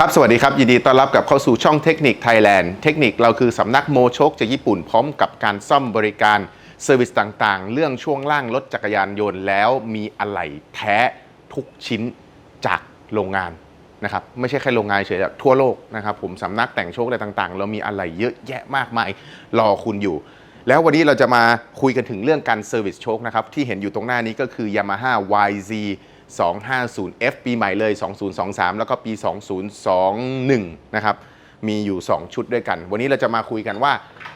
ครับ สวัสดีครับ ยินดีต้อนรับกับเข้าสู่ช่องเทคนิคไทยแลนด์ เทคนิคเราคือสำนักโมโชกจากญี่ปุ่นพร้อมกับการซ่อมบริการเซอร์วิสต่างๆ เรื่องช่วงล่างรถจักรยานยนต์แล้วมีอะไหล่แท้ทุกชิ้นจากโรงงานนะครับไม่ใช่แค่โรงงานเฉยๆทั่วโลกนะครับผมสำนักแต่งโชคอะไรต่างๆ เรามีอะไหล่เยอะแยะมากมายรอคุณอยู่ แล้ววันนี้เราจะมาคุยกันถึงเรื่องการเซอร์วิสโชคนะครับที่เห็นอยู่ตรงหน้านี้ก็คือ Yamaha YZ 250F ปีใหม่เลย 2023 แล้วก็ปี 2021 นะครับ มีอยู่ 2 ชุดด้วยกัน วันนี้เราจะมาคุยกันว่า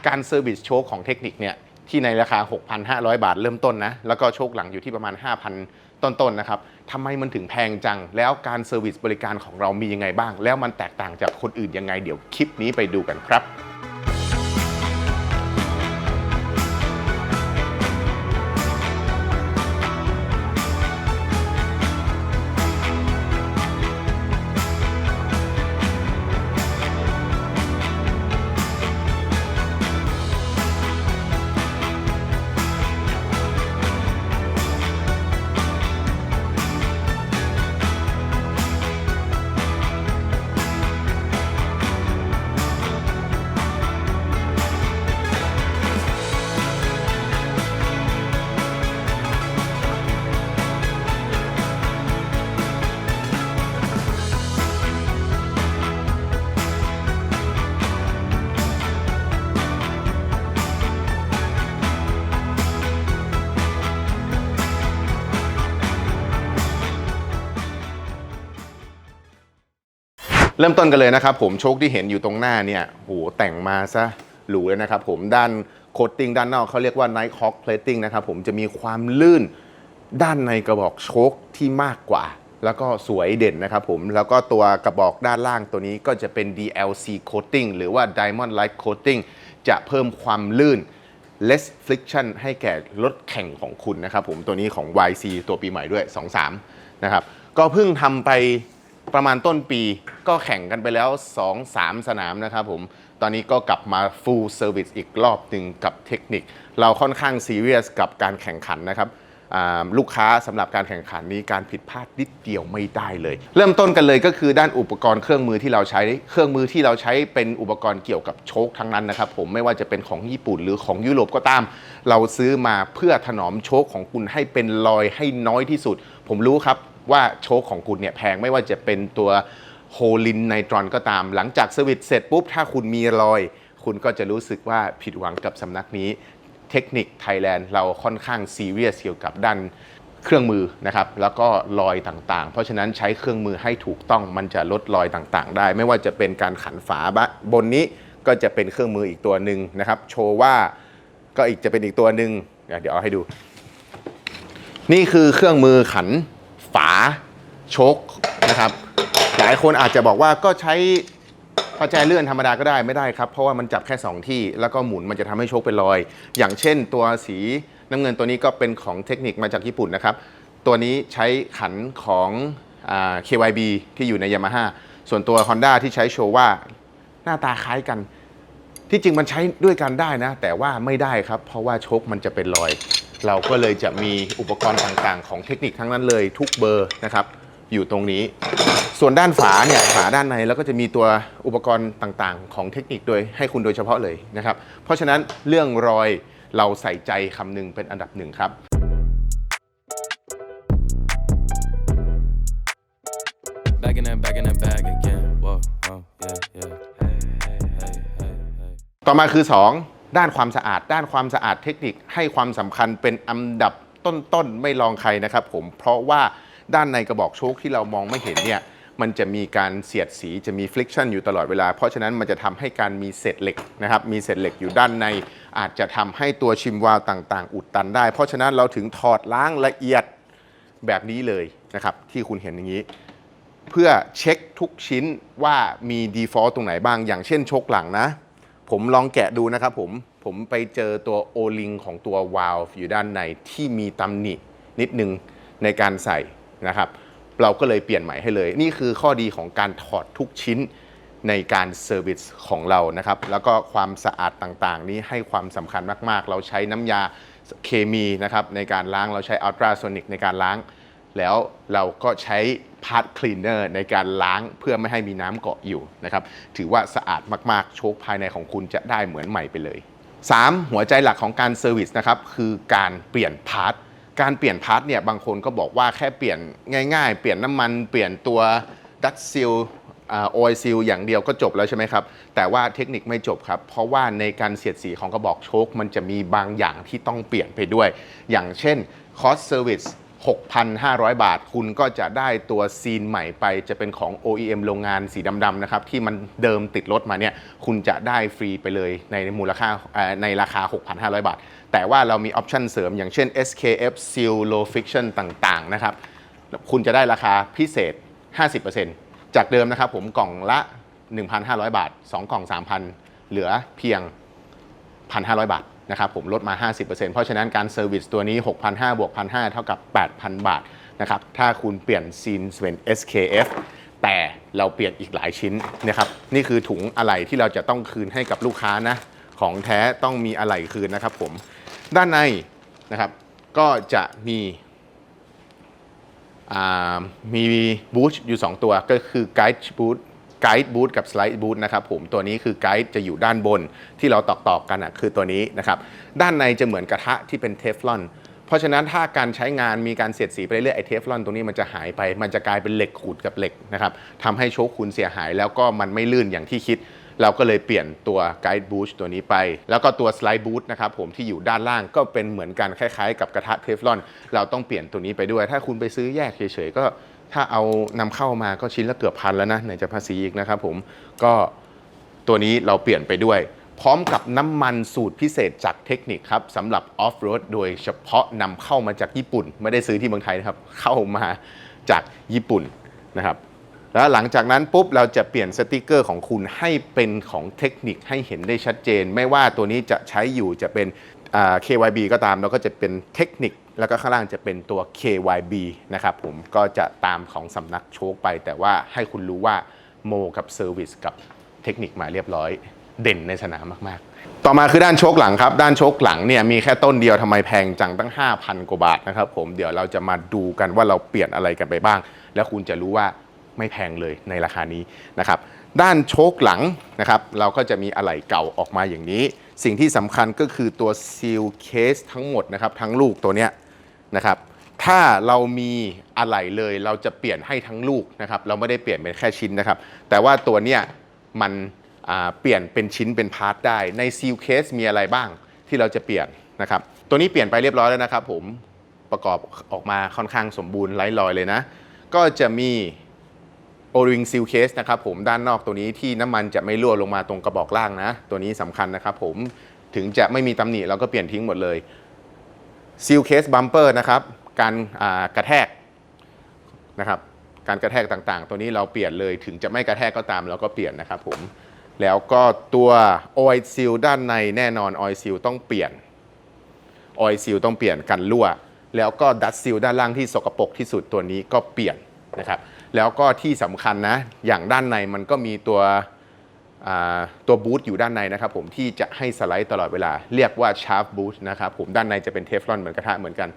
การเซอร์วิสโชคของเทคนิคเนี่ย ที่ในราคา 6,500 บาทเริ่มต้นนะ แล้วก็โชคหลังอยู่ที่ประมาณ 5,000 ต้นๆนะครับทำไมมันถึงแพงจัง แล้วการเซอร์วิสบริการของเรามียังไงบ้าง แล้วมันแตกต่างจากคนอื่นยังไง เดี๋ยวคลิปนี้ไปดูกันครับ เริ่มต้นกันเลยนะครับผมโชคที่เห็นอยู่ตรงหน้าเนี่ยโหแต่งมาซะหรูเลยนะครับผมด้านโคตติ้งด้านนอกเขาเรียกว่า Night Hawk Plating นะครับผมจะมีความลื่นด้านในกระบอกโชคที่มากกว่า แล้วก็สวยเด่นนะครับผมแล้วก็ตัวกระบอกด้านล่างตัวนี้ก็จะเป็น DLC Coating หรือว่า Diamond Light Coating จะเพิ่มความลื่น less friction ให้แก่รถแข่งของคุณนะครับผมตัวนี้ของ YC ตัวปีใหม่ด้วย 23 นะครับ ก็เพิ่งทำไป ประมาณต้นปีก็แข่งกันไปแล้ว 2-3 สนามนะครับผม ตอนนี้ก็กลับมา full service อีกรอบหนึ่งกับเทคนิค เราค่อนข้างซีเรียสกับการแข่งขันนะครับลูกค้าสำหรับการแข่งขันนี้การผิดพลาดนิดเดียวไม่ได้เลย เริ่มต้นกันเลยก็คือด้านอุปกรณ์เครื่องมือที่เราใช้ เครื่องมือที่เราใช้เป็นอุปกรณ์เกี่ยวกับโชคทั้งนั้นนะครับผมไม่ว่าจะเป็นของญี่ปุ่นหรือของยุโรปก็ตาม เราซื้อมาเพื่อถนอมโชคของคุณให้เป็นรอยให้น้อยที่สุด ผมรู้ครับ ว่าโชคของคุณเนี่ยแพงไม่ว่าจะเป็นตัวโฮลินไนตรอนก็ตาม หลังจากเซอร์วิสเสร็จปุ๊บ ถ้าคุณมีรอย คุณก็จะรู้สึกว่าผิดหวังกับสำนักนี้ เทคนิคไทยแลนด์เราค่อนข้างซีเรียสเกี่ยวกับด้านเครื่องมือนะครับ แล้วก็รอยต่างๆ เพราะฉะนั้นใช้เครื่องมือให้ถูกต้องมันจะลดรอยต่างๆ ได้ ไม่ว่าจะเป็นการขันฝาบนนี้ก็จะเป็นเครื่องมืออีกตัวหนึ่งนะครับ โชว่าก็อีกจะเป็นอีกตัวหนึ่งเดี๋ยวเอาให้ดู นี่คือเครื่องมือขัน ฝาโชคนะครับ หลายคนอาจจะบอกว่าก็ใช้ประแจเลื่อนธรรมดาก็ได้ไม่ได้ครับ เพราะว่ามันจับแค่ 2 ที่ แล้วก็หมุนมันจะทำให้โชคเป็นรอย อย่างเช่น ตัวสีน้ำเงินตัวนี้ก็เป็นของเทคนิคมาจากญี่ปุ่นนะครับ ตัวนี้ใช้ขันของอ KYB ที่อยู่ใน Yamaha ส่วนตัว Honda ที่ใช้โชว่าหน้าตาคล้ายกัน ที่จริงมันใช้ด้วยกันได้นะ แต่ว่าไม่ได้ครับ เพราะว่าชคมันจะเป็นรอย เราก็เลยจะมีอุปกรณ์ต่างๆ ของเทคนิคทั้งนั้นเลยทุกเบอร์นะครับ อยู่ตรงนี้ ส่วนด้านฝาเนี่ยฝาด้านในแล้วก็จะมีตัวอุปกรณ์ต่างๆ ของเทคนิคโดยให้คุณโดยเฉพาะเลยนะครับ เพราะฉะนั้นเรื่องรอยเราใส่ใจคำนึงเป็นอันดับหนึ่งครับ Back in that, back in that bag again. Whoa, whoa, yeah, yeah. ต่อมาคือ 2 ด้านความสะอาด ด้านความสะอาดเทคนิคให้ความสำคัญเป็นอันดับต้นๆ ไม่รองใครนะครับผมเพราะว่าด้านในกระบอกโชคที่เรามองไม่เห็นเนี่ยมันจะมีการเสียดสีจะมีฟลิกชันอยู่ตลอดเวลา เพราะฉะนั้นมันจะทำให้การมีเศษเหล็กนะครับมีเศษเหล็กอยู่ด้านใน อาจจะทำให้ตัวชิมวาลต่างๆ อุดตันได้ เพราะฉะนั้นเราถึงถอดล้างละเอียดแบบนี้เลยนะครับที่คุณเห็นอย่างนี้ เพื่อเช็คทุกชิ้นว่ามี default ตรงไหนบ้าง อย่างเช่นชกหลังนะ ผมลองแกะดูนะครับผม ผมไปเจอตัวโอลิงของตัว valve อยู่ด้านในที่มีตำหนินิดนึงในการใส่นะครับ เราก็เลยเปลี่ยนใหม่ให้เลย นี่คือข้อดีของการถอดทุกชิ้นในการเซอร์วิสของเรานะครับ แล้วก็ความสะอาดต่างๆ นี้ให้ความสำคัญมากๆ เราใช้น้ำยาเคมีนะครับในการล้างเราใช้อัลตราโซนิกในการล้าง แล้วเราก็ใช้พาร์ทคลีนเนอร์ในการล้างเพื่อไม่ให้มีน้ำเกาะอยู่นะครับถือว่าสะอาดมากๆ โชคภายในของคุณจะได้เหมือนใหม่ไปเลย 3. หัวใจหลักของการเซอร์วิสนะครับคือการเปลี่ยนพาร์ทการเปลี่ยนพาร์ทเนี่ยบางคนก็บอกว่าแค่เปลี่ยนง่าย ๆ เปลี่ยนน้ำมันเปลี่ยนตัวดัตซิลออยซิลอย่างเดียวก็จบแล้วใช่ไหมครับ แต่ว่าเทคนิคไม่จบครับ เพราะว่าในการเสียดสีของกระบอกโชค มันจะมีบางอย่างที่ต้องเปลี่ยนไปด้วย อย่างเช่นคอสเซอร์วิส 6,500 บาท คุณก็จะได้ตัวซีนใหม่ไปจะเป็นของ OEM โรงงานสีดำๆนะครับ ที่มันเดิมติดรถมาเนี่ยคุณจะได้ฟรีไปเลยในมูลค่าในราคา 6,500 บาท แต่ว่าเรามีออปชันเสริมอย่างเช่น SKF Seal Low Friction ต่างๆนะครับ คุณจะได้ราคาพิเศษ 50%จากเดิมนะครับผมกล่องละ 1,500 บาท 2 กล่อง 3,000 เหลือเพียง 1,500 บาท นะครับผมลดมา 50%เพราะฉะนั้นการเซอร์วิสตัวนี้ 6,500บวก1,500 เท่ากับ 8,000 บาทนะครับถ้าคุณเปลี่ยนซีนเป็น SKF แต่เราเปลี่ยนอีกหลายชิ้นนะครับนี่คือถุงอะไหล่ที่เราจะต้องคืนให้กับลูกค้านะของแท้ต้องมีอะไหล่คืนนะครับผมด้านในนะครับก็จะมีมีบูธอยู่ 2 ตัวก็คือไกด์บูธ ไกด์บูธกับสไลด์บูธนะครับผมตัวนี้คือไกด์จะอยู่ด้านบนที่เราตอกๆกกันอะคือตัวนี้นะครับด้านในจะเหมือนกระทะที่เป็นเทฟลอนเพราะฉะนั้นถ้าการใช้งานมีการเสียดสีไปเรื่อยไอเทฟลอนตรงนี้มันจะหายไป มันจะกลายเป็นเหล็กขูดกับเหล็กนะครับทำให้โชคคุณเสียหายแล้วก็มันไม่ลื่นอย่างที่คิดเราก็เลยเปลี่ยนตัวไกด์บูชตัวนี้ไป แล้วก็ตัวสไลด์บูทนะครับผมที่อยู่ด้านล่างก็เป็นเหมือนกันคล้ายๆ กับกระทะเทฟลอน เราต้องเปลี่ยนตัวนี้ไปด้วย ถ้าคุณไปซื้อแยกเฉยๆก็ ถ้าเอานำเข้ามาก็ชิ้นละเกือบพันแล้วนะไหนจะภาษีอีกนะครับผมก็ตัวนี้เราเปลี่ยนไปด้วย พร้อมกับน้ำมันสูตรพิเศษจากเทคนิคครับสำหรับออฟโรดโดยเฉพาะนำเข้ามาจากญี่ปุ่น ไม่ได้ซื้อที่เมืองไทยนะครับ เข้ามาจากญี่ปุ่นนะครับแล้วหลังจากนั้นปุ๊บเราจะเปลี่ยนสติกเกอร์ของคุณให้เป็นของเทคนิคให้เห็นได้ชัดเจน ไม่ว่าตัวนี้จะใช้อยู่จะเป็น KYB ก็ตาม แล้วก็จะเป็นเทคนิค แล้วก็ข้างล่างจะเป็นตัว KYB นะครับผมก็จะตามของสำนักโชคไป แต่ว่าให้คุณรู้ว่าโมกับเซอร์วิสกับเทคนิคมาเรียบร้อย เด่นในสนามมากๆ ต่อมาคือด้านโชคหลังครับ ด้านโชคหลังเนี่ยมีแค่ต้นเดียวทำไมแพงจังตั้ง 5,000 กว่าบาทนะครับผมเดี๋ยวเราจะมาดูกันว่าเราเปลี่ยนอะไรกันไปบ้าง แล้วคุณจะรู้ว่าไม่แพงเลยในราคานี้นะครับด้านโชคหลังนะครับเราก็จะมีอะไหล่เก่าออกมาอย่างนี้ สิ่งที่สำคัญก็คือตัวซีลเคสทั้งหมดนะครับทั้งลูกตัวเนี้ย นะครับ ถ้าเรามีอะไหล่เลยเราจะเปลี่ยนให้ทั้งลูกนะครับ เราไม่ได้เปลี่ยนเป็นแค่ชิ้นนะครับ แต่ว่าตัวเนี้ยมันเปลี่ยนเป็นชิ้นเป็นพาร์ทได้ ในซีลเคสมีอะไรบ้างที่เราจะเปลี่ยนนะครับ ตัวนี้เปลี่ยนไปเรียบร้อยแล้วนะครับผมประกอบออกมาค่อนข้างสมบูรณ์ไร้รอยเลยนะ ก็จะมีโอริงซิลเคสนะครับผมด้านนอกตัวนี้ที่น้ำมันจะไม่รั่วลงมาตรงกระบอกล่างนะ ตัวนี้สำคัญนะครับผมถึงจะไม่มีตำหนิเราก็เปลี่ยนทิ้งหมดเลย ซิลเคสบัมเปอร์นะครับ การกระแทกนะครับ การกระแทกต่างๆ ตัวนี้เราเปลี่ยนเลยถึงจะไม่กระแทกก็ตามเราก็เปลี่ยนนะครับผม แล้วก็ตัวออยซิลด้านในแน่นอนออยซิลต้องเปลี่ยนออยซิลต้องเปลี่ยนกันรั่ว แล้วก็ดัตซิลด้านล่างที่สกปรกที่สุดตัวนี้ก็เปลี่ยนนะครับ แล้วก็ที่สำคัญนะ อย่างด้านในมันก็มีตัว ตัวบูทอยู่ด้านในนะครับผมที่จะให้สไลด์ตลอดเวลา เรียกว่าชาร์ b บูทนะครับผมด้านในจะเป็นเทฟลอนเหมือนกระทะเหมือนกัน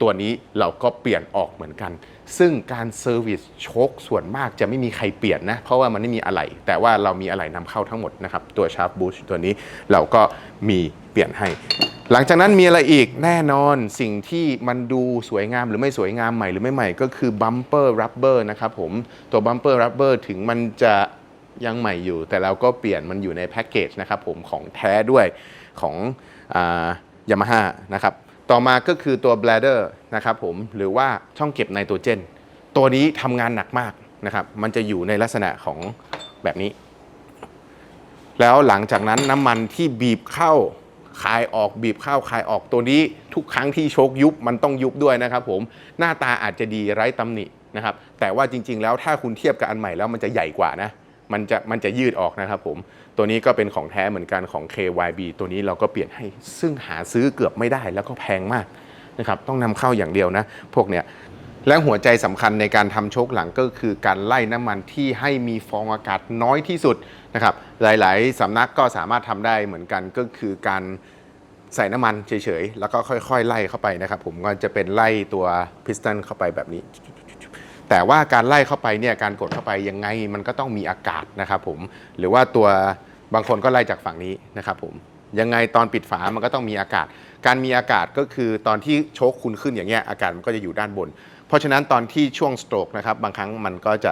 ตัวนี้เราก็เปลี่ยนออกเหมือนกัน ซึ่งการเซอร์วิสโชคส่วนมากจะไม่มีใครเปลี่ยนนะ เพราะว่ามันไม่มีอะไหล่แต่ว่าเรามีอะไหล่นำเข้าทั้งหมดนะครับตัวชาร์ b บูทตัวนี้เราก็มีเปลี่ยนให้ หลังจากนั้นมีอะไรอีกแน่นอนสิ่งที่มันดูสวยงามหรือไม่สวยงามใหม่หรือไม่ใหม่ก็คือบัมเปอร์รับเบอร์นะครับผมตัวบัมเปอร์รับเบอร์ถึงมันจะ ยังใหม่อยู่ แต่เราก็เปลี่ยนมันอยู่ในแพ็กเกจนะครับผมของแท้ด้วยของยามาฮ่านะครับต่อมาก็คือตัว bladder นะครับผมหรือว่าช่องเก็บไนโตรเจน ตัวนี้ทำงานหนักมากนะครับมันจะอยู่ในลักษณะของแบบนี้ แล้วหลังจากนั้นน้ำมันที่บีบเข้าคายออกบีบเข้าคายออกตัวนี้ทุกครั้งที่โชคยุบมันต้องยุบด้วยนะครับผมหน้าตาอาจจะดีไร้ตำหนินะครับแต่ว่าจริง ๆ แล้วถ้าคุณเทียบกับอันใหม่แล้วมันจะใหญ่กว่านะ มันจะมันจะยืดออกนะครับผม ตัวนี้ก็เป็นของแท้เหมือนกันของ KYB ตัวนี้เราก็เปลี่ยนให้ซึ่งหาซื้อเกือบไม่ได้แล้วก็แพงมากนะครับต้องนำเข้าอย่างเดียวนะ พวกเนี้ยและหัวใจสำคัญในการทำโชคหลังก็คือการไล่น้ำมันที่ให้มีฟองอากาศน้อยที่สุดนะครับหลาย ๆสำนักก็สามารถทำได้เหมือนกันก็คือการใส่น้ำมันเฉย ๆ แล้วก็ค่อย ๆ ไล่เข้าไปนะครับผมก็จะเป็นไล่ตัวพิสตันเข้าไปแบบนี้ แต่ว่าการไล่เข้าไปเนี่ยการกดเข้าไปยังไงมันก็ต้องมีอากาศนะครับผมหรือว่าตัวบางคนก็ไล่จากฝั่งนี้นะครับผมยังไงตอนปิดฝามันก็ต้องมีอากาศ การมีอากาศก็คือตอนที่โชคคุณขึ้นอย่างเงี้ยอากาศมันก็จะอยู่ด้านบน เพราะฉะนั้นตอนที่ช่วงสโตรกนะครับบางครั้งมันก็จะ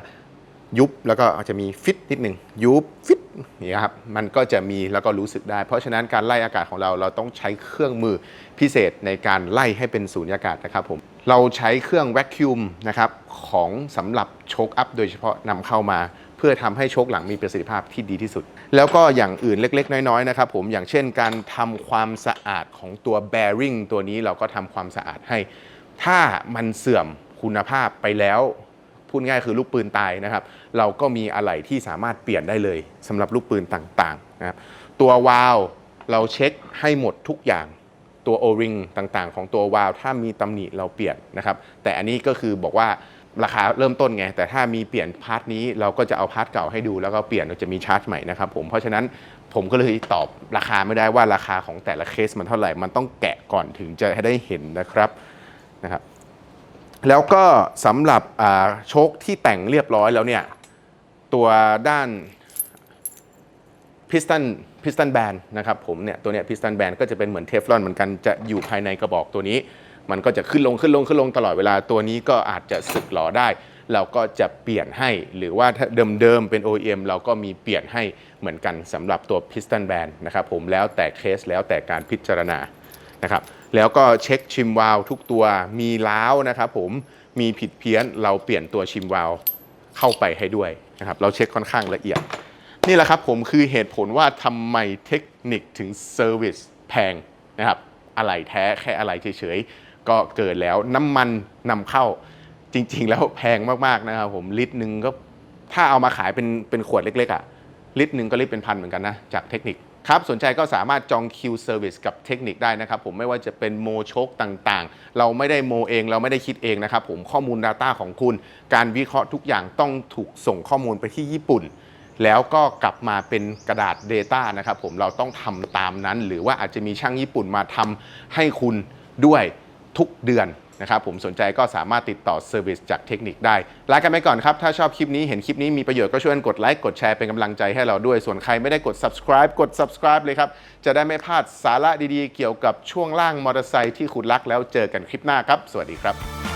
ยุบแล้วก็อาจจะมีฟิตนิดหนึ่งยุบฟิตนี่ครับมันก็จะมีแล้วก็รู้สึกได้ เพราะฉะนั้นการไล่อากาศของเราเราต้องใช้เครื่องมือพิเศษในการไล่ให้เป็นสูญญากาศนะครับผม เราใช้เครื่องแวคคิวมนะครับของสำหรับโชคอัพโดยเฉพาะนำเข้ามา เพื่อทำให้โชคหลังมีประสิทธิภาพที่ดีที่สุด แล้วก็อย่างอื่นเล็ก ๆ น้อยๆนะครับผมอย่างเช่นการทำความสะอาดของตัว bearing ตัวนี้เราก็ทำความสะอาดให้ ถ้ามันเสื่อมคุณภาพไปแล้วพูดง่ายคือลูกปืนตายนะครับ เราก็มีอะไหล่ที่สามารถเปลี่ยนได้เลยสำหรับลูกปืนต่างๆนะครับตัววาล์วเราเช็คให้หมดทุกอย่าง ตัว O-ring ต่างๆ ของตัววาล์วถ้ามีตำหนิเราเปลี่ยนนะครับ แต่อันนี้ก็คือบอกว่าราคาเริ่มต้นไง แต่ถ้ามีเปลี่ยนพาร์ทนี้เราก็จะเอาพาร์ทเก่าให้ดู แล้วก็เปลี่ยนเราจะมีชาร์จใหม่นะครับผมเพราะฉะนั้นผมก็เลยตอบราคาไม่ได้ว่าราคาของแต่ละเคสมันเท่าไหร่มันต้องแกะก่อนถึงจะให้ได้เห็นนะครับนะครับ แล้วก็สำหรับโชคที่แต่งเรียบร้อยแล้วเนี่ยตัวด้านพิสตัน พิสตันแบนนะครับผมเนี่ยตัวเนี้ยพิสตันแบนก็จะเป็นเหมือนเทฟลอนเหมือนกันจะอยู่ภายในกระบอกตัวนี้ มันก็จะขึ้นลงขึ้นลงขึ้นลงตลอดเวลาตัวนี้ก็อาจจะสึกหลอได้ เราก็จะเปลี่ยนให้หรือว่าถ้าเดิมๆเป็น OEM เราก็มีเปลี่ยนให้เหมือนกันสำหรับตัวพิสตันแบนนะครับผมแล้วแต่เคสแล้วแต่การพิจารณานะครับแล้วก็เช็คชิมวาลทุกตัวมีล้าวนะครับผมมีผิดเพี้ยนเราเปลี่ยนตัวชิมวาลเข้าไปให้ด้วยนะครับเราเช็คค่อนข้างละเอียด นี่แหละครับผมคือเหตุผลว่าทำไมเทคนิคถึงเซอร์วิสแพงนะครับอะไรแท้แค่อะไรเฉยๆ ก็เกิดแล้วน้ำมันนำเข้าจริงๆ แล้วแพงมากๆนะครับผมลิตรหนึ่งก็ถ้าเอามาขายเป็นเป็นขวดเล็กๆอะ่ะลิตรหนึ่งก็ลิตรเป็นพันเหมือนกันนะ จากเทคนิคครับสนใจก็สามารถจองคิวเซอร์วิสกับเทคนิคได้นะครับผมไม่ว่าจะเป็นโมโชคต่างๆ เราไม่ได้โมเองเราไม่ได้คิดเองนะครับผมข้อมูล Data ของคุณ การวิเคราะห์ทุกอย่างต้องถูกส่งข้อมูลไปที่ญี่ปุ่น แล้วก็กลับมาเป็นกระดาษ Data นะครับผมเราต้องทำตามนั้น หรือว่าอาจจะมีช่างญี่ปุ่นมาทำให้คุณด้วยทุกเดือนนะครับผมสนใจก็สามารถติดต่อเซอร์วิสจากเทคนิคได้ลากันไปก่อนครับ ถ้าชอบคลิปนี้เห็นคลิปนี้มีประโยชน์ก็ช่วยกดไลค์กดแชร์เป็นกำลังใจให้เราด้วย ส่วนใครไม่ได้กด subscribe กด subscribe เลยครับ จะได้ไม่พลาดสาระดีๆ เกี่ยวกับช่วงล่างมอเตอร์ไซค์ที่คุณรักแล้วเจอกันคลิปหน้าครับ สวัสดีครับ